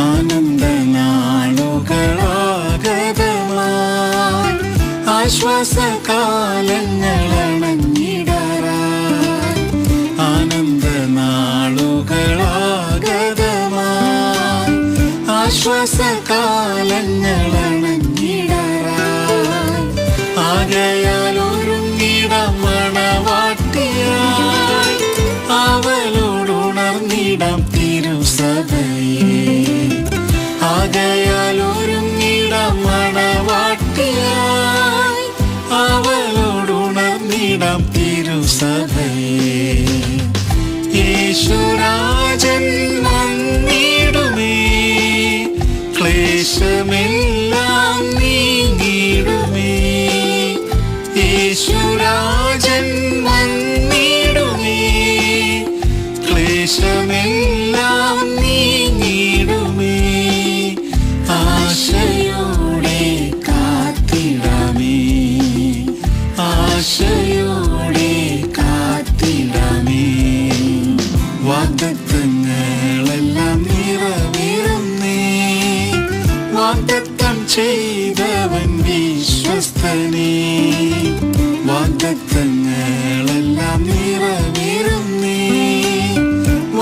ആനന്ദ നാളുകളാഗതമായി ആശ്വാസകാലങ്ങളണഞ്ഞിടറായി ആനന്ദ നാളുകളാഗതമായി ആശ്വാസകാലങ്ങളണഞ്ഞിടറായി ആകയാൽ ഒരുങ്ങിടം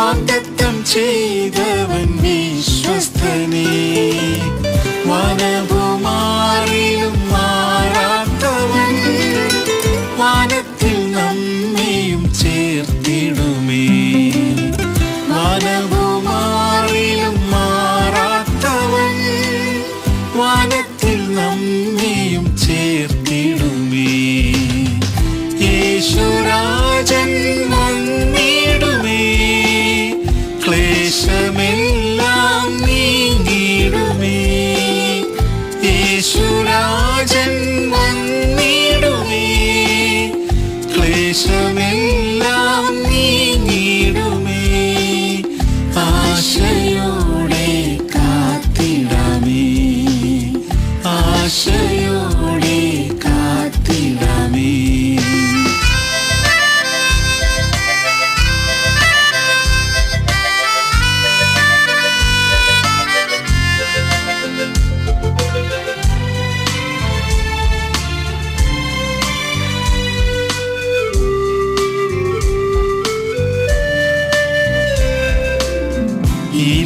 വാഗ്ദത്തം ചെയ്തവൻ വിശ്വസ്തനേ. വനഭൂമാറിലും മാറാത്തവൻ. വാനത്തിൽ നമ്മയും ചേർത്തിടുമേ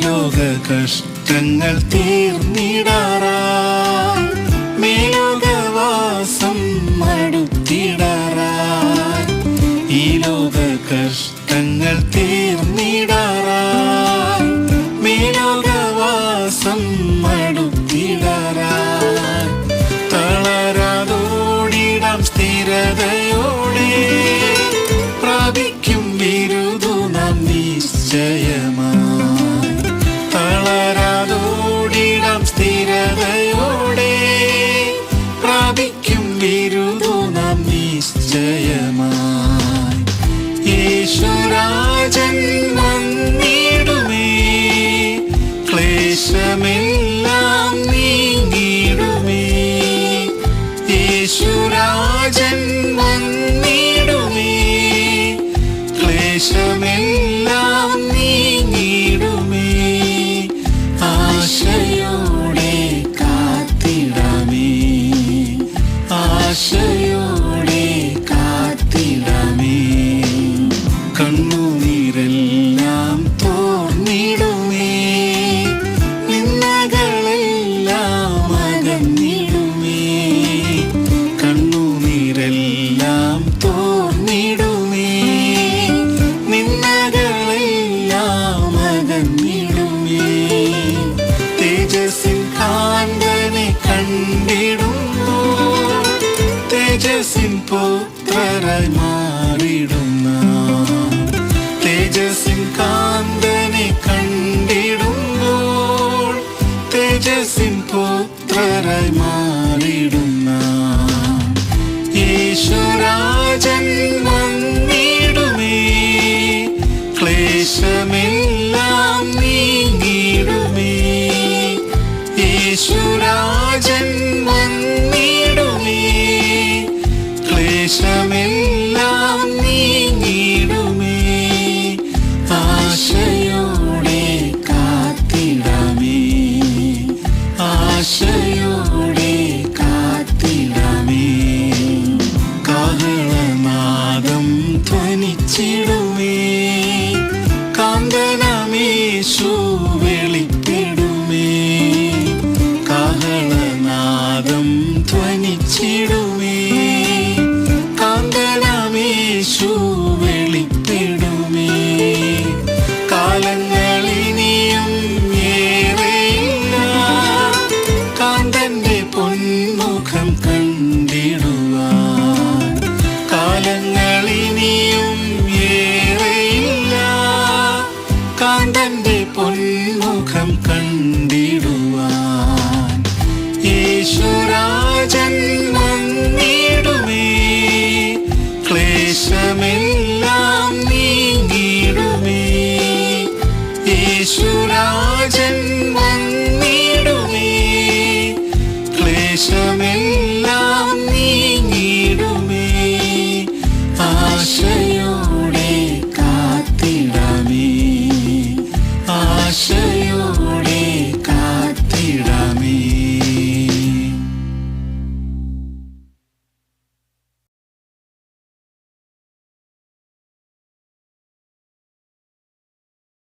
ലോക കഷ്ടങ്ങൾ തീർന്നിടാറായി മേലോകവാസം മടുത്തിടാറായി ഈ ലോക കഷ്ടങ്ങൾ തീർന്നിടാറായി മേലോകവാസം മടുത്തിടാറായി തളരാതോടിടാം സ്ഥിരതയോടെ. പ്രാപിക്കും വിരുദു നാം നിശ്ചയമായി 是 കാണിച്ചിടുമേ കാന്തനമേശൂ